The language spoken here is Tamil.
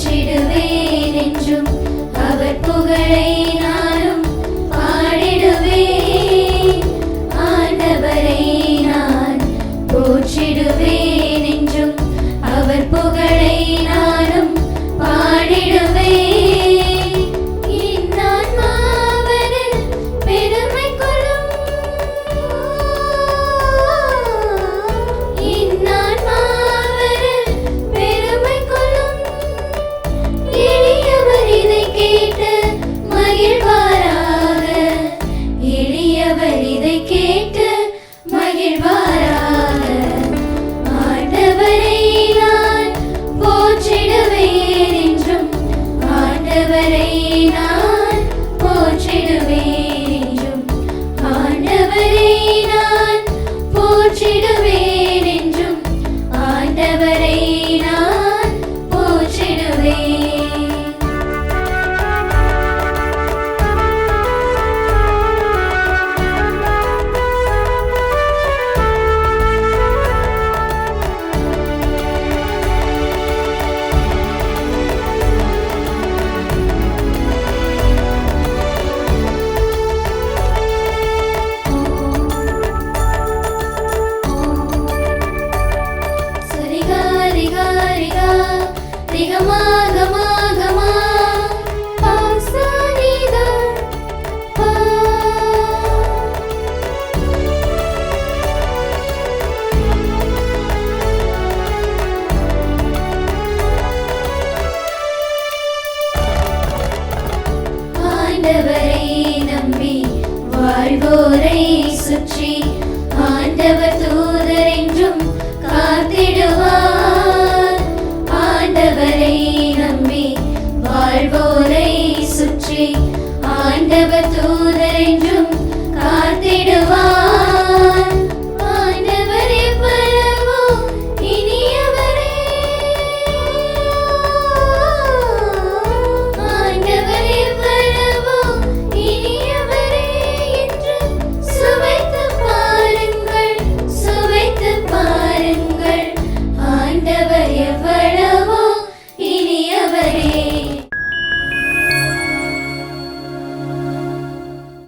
போற்றிடுவேன் என்றும் அவர் புகழை கேட்டு மகிழ்வாராக. ஆண்டவரை நான் போற்றிடுவேன் என்றும் ஆண்டவரை நான் போற்றிடுவேன் என்றும் ஆண்டவரை நான் போற்றிடுவேன் என்றும் ஆண்டவரை வாழ்வோரை சுற்றி ஆண்டவர் தூ